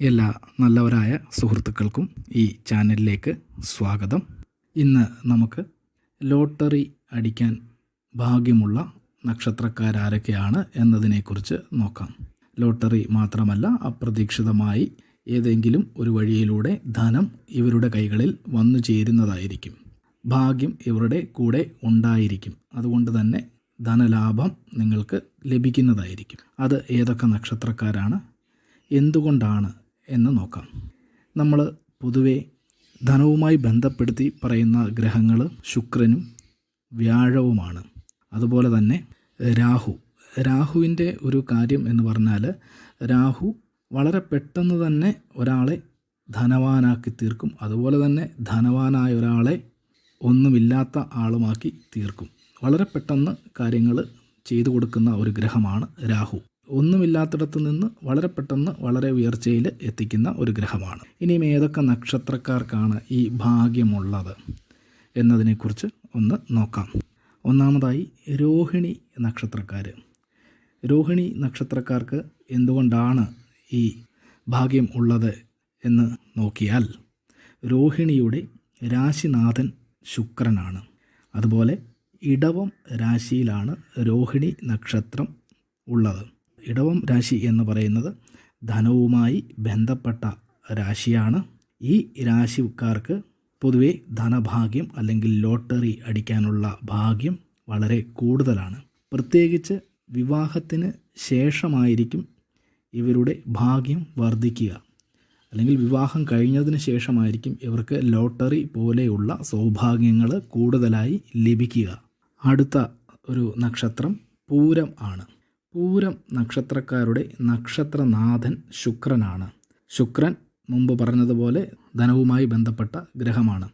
എല്ലാ നല്ലവരായ സുഹൃത്തുക്കൾക്കും ഈ ചാനലിലേക്ക് സ്വാഗതം. ഇന്ന് നമുക്ക് ലോട്ടറി അടിക്കാൻ ഭാഗ്യമുള്ള നക്ഷത്രക്കാരാരൊക്കെയാണ് എന്നതിനെക്കുറിച്ച് നോക്കാം. ലോട്ടറി മാത്രമല്ല അപ്രതീക്ഷിതമായി ഏതെങ്കിലും ഒരു വഴിയിലൂടെ ധനം ഇവരുടെ കൈകളിൽ വന്നു ചേരുന്നതായിരിക്കും. ഭാഗ്യം ഇവരുടെ കൂടെ ഉണ്ടായിരിക്കും. അതുകൊണ്ട് തന്നെ ധനലാഭം നിങ്ങൾക്ക് ലഭിക്കുന്നതായിരിക്കും. അത് ഏതൊക്കെ നക്ഷത്രക്കാരാണ്? എന്തുകൊണ്ടാണ് എന്ന് നോക്കാം. നമ്മൾ പൊതുവെ ധനവുമായി ബന്ധപ്പെടുത്തി പറയുന്ന ഗ്രഹങ്ങൾ ശുക്രനും വ്യാഴവുമാണ്. അതുപോലെ തന്നെ രാഹു. രാഹുവിന്റെ ഒരു കാര്യം എന്ന് പറഞ്ഞാൽ രാഹു വളരെ പെട്ടെന്ന് തന്നെ ഒരാളെ ധനവാനാക്കി തീർക്കും. അതുപോലെ തന്നെ ധനവാനായ ഒരാളെ ഒന്നുമില്ലാത്ത ആളുമാക്കി തീർക്കും. വളരെ പെട്ടെന്ന് കാര്യങ്ങൾ ചെയ്തു കൊടുക്കുന്ന ഒരു ഗ്രഹമാണ് രാഹു. ഒന്നുമില്ലാത്തിടത്ത് നിന്ന് വളരെ പെട്ടെന്ന് വളരെ ഉയർച്ചയിൽ എത്തിക്കുന്ന ഒരു ഗ്രഹമാണ്. ഇനിയും ഏതൊക്കെ നക്ഷത്രക്കാർക്കാണ് ഈ ഭാഗ്യമുള്ളത് എന്നതിനെക്കുറിച്ച് ഒന്ന് നോക്കാം. ഒന്നാമതായി രോഹിണി നക്ഷത്രക്കാർ രോഹിണി നക്ഷത്രക്കാർക്ക് എന്തുകൊണ്ടാണ് ഈ ഭാഗ്യം ഉള്ളത് എന്ന് നോക്കിയാൽ രോഹിണിയുടെ രാശിനാഥൻ ശുക്രനാണ്. അതുപോലെ ഇടവം രാശിയിലാണ് രോഹിണി നക്ഷത്രം ഉള്ളത്. ഇടവം രാശി എന്ന് പറയുന്നത് ധനവുമായി ബന്ധപ്പെട്ട രാശിയാണ്. ഈ രാശിക്കാർക്ക് പൊതുവേ ധനഭാഗ്യം അല്ലെങ്കിൽ ലോട്ടറി അടിക്കാനുള്ള ഭാഗ്യം വളരെ കൂടുതലാണ്. പ്രത്യേകിച്ച് വിവാഹത്തിന് ശേഷമായിരിക്കും ഇവരുടെ ഭാഗ്യം വർദ്ധിക്കുക. അല്ലെങ്കിൽ വിവാഹം കഴിഞ്ഞതിന് ശേഷമായിരിക്കും ഇവർക്ക് ലോട്ടറി പോലെയുള്ള സൗഭാഗ്യങ്ങൾ കൂടുതലായി ലഭിക്കുക. അടുത്ത ഒരു നക്ഷത്രം പൂരം ആണ്. പൂരം നക്ഷത്രക്കാരുടെ നക്ഷത്രനാഥൻ ശുക്രനാണ്. ശുക്രൻ മുമ്പ് പറഞ്ഞതുപോലെ ധനവുമായി ബന്ധപ്പെട്ട ഗ്രഹമാണ്.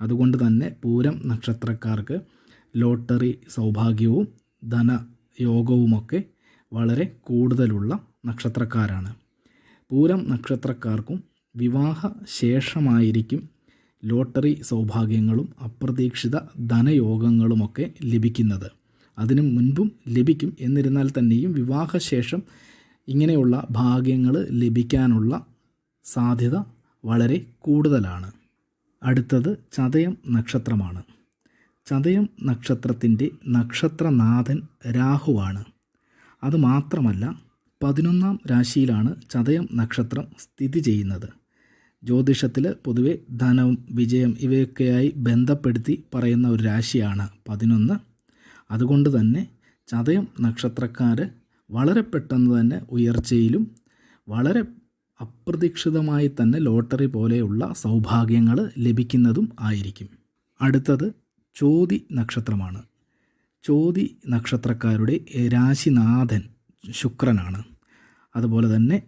അതുകൊണ്ട് തന്നെ പൂരം നക്ഷത്രക്കാർക്ക് ലോട്ടറി സൗഭാഗ്യവും ധനയോഗവുമൊക്കെ വളരെ കൂടുതലുള്ള നക്ഷത്രക്കാരാണ്. പൂരം നക്ഷത്രക്കാർക്കും വിവാഹ ശേഷമായിരിക്കും ലോട്ടറി സൗഭാഗ്യങ്ങളും അപ്രതീക്ഷിത ധനയോഗങ്ങളുമൊക്കെ ലഭിക്കുന്നത്. അതിനു മുൻപും ലഭിക്കും എന്നിരുന്നാൽ തന്നെയും വിവാഹശേഷം ഇങ്ങനെയുള്ള ഭാഗ്യങ്ങൾ ലഭിക്കാനുള്ള സാധ്യത വളരെ കൂടുതലാണ്. അടുത്തത് ചതയം നക്ഷത്രമാണ്. ചതയം നക്ഷത്രത്തിന്റെ നക്ഷത്രനാഥൻ രാഹുവാണ്. അതുമാത്രമല്ല പതിനൊന്നാം രാശിയിലാണ് ചതയം നക്ഷത്രം സ്ഥിതി ചെയ്യുന്നത്. ജ്യോതിഷത്തിൽ പൊതുവെ ധനം വിജയം ഇവയൊക്കെയായി ബന്ധപ്പെടുത്തി പറയുന്ന ഒരു രാശിയാണ് പതിനൊന്ന്. അതുകൊണ്ട് തന്നെ ചതയം നക്ഷത്രക്കാർ വളരെ പെട്ടെന്ന് തന്നെ ഉയർച്ചയിലും വളരെ അപ്രതീക്ഷിതമായി തന്നെ ലോട്ടറി പോലെയുള്ള സൗഭാഗ്യങ്ങൾ ലഭിക്കുന്നതും ആയിരിക്കും. അടുത്തത് ചോതി നക്ഷത്രമാണ്. ചോതി നക്ഷത്രക്കാരുടെ രാശിനാഥൻ ശുക്രനാണ്. അതുപോലെ തന്നെ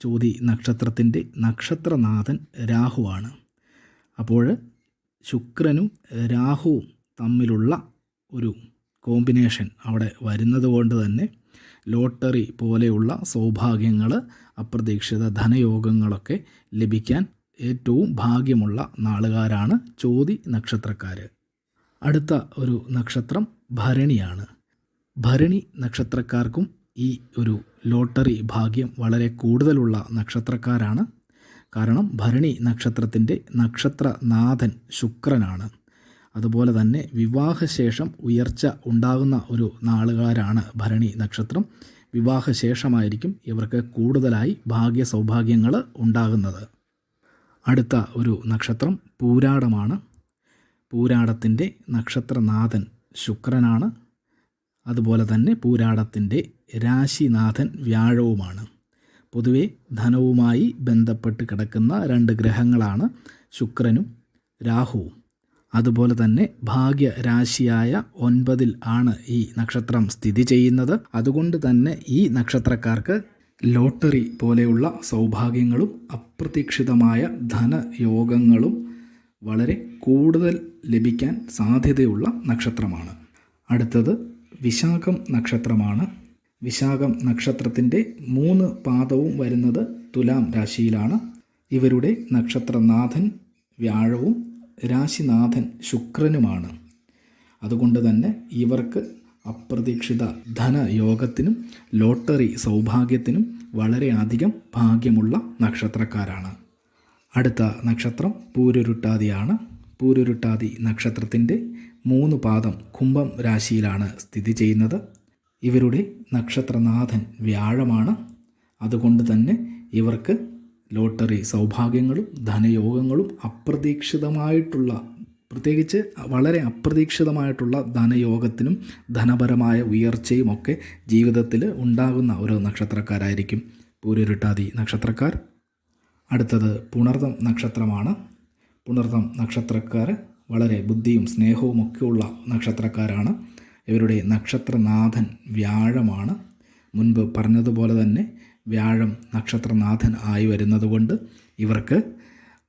ചോതി നക്ഷത്രത്തിന്റെ നക്ഷത്രനാഥൻ രാഹുവാണ്. അപ്പോൾ ശുക്രനും രാഹുവും തമ്മിലുള്ള ഒരു കോമ്പിനേഷൻ അവിടെ വരുന്നത് കൊണ്ട് തന്നെ ലോട്ടറി പോലെയുള്ള സൗഭാഗ്യങ്ങൾ അപ്രതീക്ഷിത ധനയോഗങ്ങളൊക്കെ ലഭിക്കാൻ ഏറ്റവും ഭാഗ്യമുള്ള നാളുകാരാണ് ചോതി നക്ഷത്രക്കാർ അടുത്ത ഒരു നക്ഷത്രം ഭരണിയാണ്. ഭരണി നക്ഷത്രക്കാർക്കും ഈ ഒരു ലോട്ടറി ഭാഗ്യം വളരെ കൂടുതലുള്ള നക്ഷത്രക്കാരാണ്. കാരണം ഭരണി നക്ഷത്രത്തിന്റെ നക്ഷത്രനാഥൻ ശുക്രനാണ്. അതുപോലെ തന്നെ വിവാഹശേഷം ഉയർച്ച ഉണ്ടാകുന്ന ഒരു നാളുകാരാണ് ഭരണി നക്ഷത്രം. വിവാഹശേഷമായിരിക്കും ഇവർക്ക് കൂടുതലായി ഭാഗ്യ സൗഭാഗ്യങ്ങൾ ഉണ്ടാകുന്നത്. അടുത്ത ഒരു നക്ഷത്രം പൂരാടമാണ്. പൂരാടത്തിന്റെ നക്ഷത്രനാഥൻ ശുക്രനാണ്. അതുപോലെ തന്നെ പൂരാടത്തിന്റെ രാശിനാഥൻ വ്യാഴവുമാണ്. പൊതുവെ ധനവുമായി ബന്ധപ്പെട്ട് കിടക്കുന്ന രണ്ട് ഗ്രഹങ്ങളാണ് ശുക്രനും രാഹുവും. അതുപോലെ തന്നെ ഭാഗ്യരാശിയായ ഒൻപതിൽ ആണ് ഈ നക്ഷത്രം സ്ഥിതി ചെയ്യുന്നത്. അതുകൊണ്ട് തന്നെ ഈ നക്ഷത്രക്കാർക്ക് ലോട്ടറി പോലെയുള്ള സൗഭാഗ്യങ്ങളും അപ്രതീക്ഷിതമായ ധനയോഗങ്ങളും വളരെ കൂടുതൽ ലഭിക്കാൻ സാധ്യതയുള്ള നക്ഷത്രമാണ്. അടുത്തത് വിശാഖം നക്ഷത്രമാണ്. വിശാഖം നക്ഷത്രത്തിന്റെ മൂന്ന് പാദവും വരുന്നത് തുലാം രാശിയിലാണ്. ഇവരുടെ നക്ഷത്രനാഥൻ വ്യാഴവും രാശിനാഥൻ ശുക്രനുമാണ്. അതുകൊണ്ട് തന്നെ ഇവർക്ക് അപ്രതീക്ഷിത ധനയോഗത്തിനും ലോട്ടറി സൗഭാഗ്യത്തിനും വളരെയധികം ഭാഗ്യമുള്ള നക്ഷത്രക്കാരാണ്. അടുത്ത നക്ഷത്രം പൂരുരുട്ടാതിയാണ്. പൂരുരുട്ടാതി നക്ഷത്രത്തിന്റെ മൂന്ന് പാദം കുംഭം രാശിയിലാണ് സ്ഥിതി ചെയ്യുന്നത്. ഇവരുടെ നക്ഷത്രനാഥൻ വ്യാഴമാണ്. അതുകൊണ്ട് തന്നെ ഇവർക്ക് ലോട്ടറി സൗഭാഗ്യങ്ങളും ധനയോഗങ്ങളും അപ്രതീക്ഷിതമായിട്ടുള്ള പ്രത്യേകിച്ച് വളരെ അപ്രതീക്ഷിതമായിട്ടുള്ള ധനയോഗത്തിനും ധനപരമായ ഉയർച്ചയും ഒക്കെ ജീവിതത്തിൽ ഉണ്ടാകുന്ന ഒരു നക്ഷത്രക്കാരായിരിക്കും പൂരുരുട്ടാതി നക്ഷത്രക്കാർ. അടുത്തത് പുണർതം നക്ഷത്രമാണ്. പുണർതം നക്ഷത്രക്കാർ വളരെ ബുദ്ധിയും സ്നേഹവും ഒക്കെയുള്ള നക്ഷത്രക്കാരാണ്. ഇവരുടെ നക്ഷത്രനാഥൻ വ്യാഴമാണ്. മുൻപ് പറഞ്ഞതുപോലെ തന്നെ വ്യാഴം നക്ഷത്രനാഥൻ ആയി വരുന്നതുകൊണ്ട് ഇവർക്ക്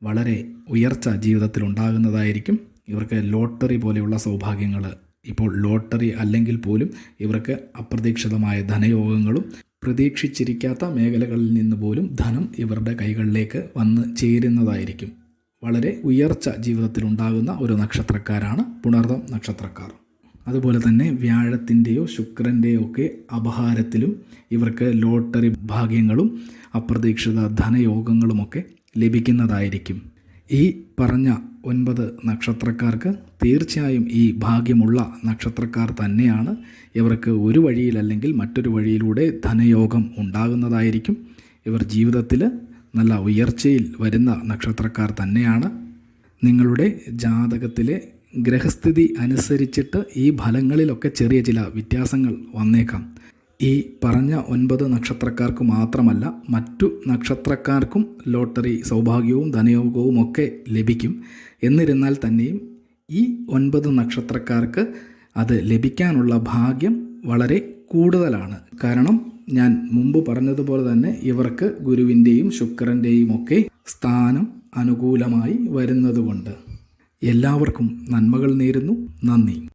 വളരെ ഉയർച്ച ജീവിതത്തിൽ ഉണ്ടാകുന്നതായിരിക്കും. ഇവർക്ക് ലോട്ടറി പോലെയുള്ള സൗഭാഗ്യങ്ങൾ ഇപ്പോൾ ലോട്ടറി അല്ലെങ്കിൽ പോലും ഇവർക്ക് അപ്രതീക്ഷിതമായ ധനയോഗങ്ങളും പ്രതീക്ഷിച്ചിരിക്കാത്ത മേഖലകളിൽ നിന്ന് പോലും ധനം ഇവരുടെ കൈകളിലേക്ക് വന്ന് ചേരുന്നതായിരിക്കും. വളരെ ഉയർച്ച ജീവിതത്തിൽ ഉണ്ടാകുന്ന ഒരു നക്ഷത്രക്കാരാണ് പുണർദം നക്ഷത്രക്കാർ. അതുപോലെ തന്നെ വ്യാഴത്തിന്റെയോ ശുക്രന്റെയോ ഒക്കെ അപഹാരത്തിലും ഇവർക്ക് ലോട്ടറി ഭാഗ്യങ്ങളും അപ്രതീക്ഷിത ധനയോഗങ്ങളുമൊക്കെ ലഭിക്കുന്നതായിരിക്കും. ഈ പറഞ്ഞ ഒൻപത് നക്ഷത്രക്കാർക്ക് തീർച്ചയായും ഈ ഭാഗ്യമുള്ള നക്ഷത്രക്കാർ തന്നെയാണ്. ഇവർക്ക് ഒരു വഴിയിലല്ലെങ്കിൽ മറ്റൊരു വഴിയിലൂടെ ധനയോഗം ഉണ്ടാകുന്നതായിരിക്കും. ഇവർ ജീവിതത്തിൽ നല്ല ഉയർച്ചയിൽ വരുന്ന നക്ഷത്രക്കാർ തന്നെയാണ്. നിങ്ങളുടെ ജാതകത്തിലെ ഗ്രഹസ്ഥിതി അനുസരിച്ചിട്ട് ഈ ഫലങ്ങളിലൊക്കെ ചെറിയ ചില വ്യത്യാസങ്ങൾ വന്നേക്കാം. ഈ പറഞ്ഞ ഒൻപത് നക്ഷത്രക്കാർക്ക് മാത്രമല്ല മറ്റു നക്ഷത്രക്കാർക്കും ലോട്ടറി സൗഭാഗ്യവും ധനയോഗവും ഒക്കെ ലഭിക്കും. എന്നിരുന്നാൽ തന്നെയും ഈ ഒൻപത് നക്ഷത്രക്കാർക്ക് അത് ലഭിക്കാനുള്ള ഭാഗ്യം വളരെ കൂടുതലാണ്. കാരണം ഞാൻ മുമ്പ് പറഞ്ഞതുപോലെ തന്നെ ഇവർക്ക് ഗുരുവിന്റെയും ശുക്രന്റെയും ഒക്കെ സ്ഥാനം അനുകൂലമായി വരുന്നതുകൊണ്ട്. എല്ലാവർക്കും നന്മകൾ നേരുന്നു. നന്ദി.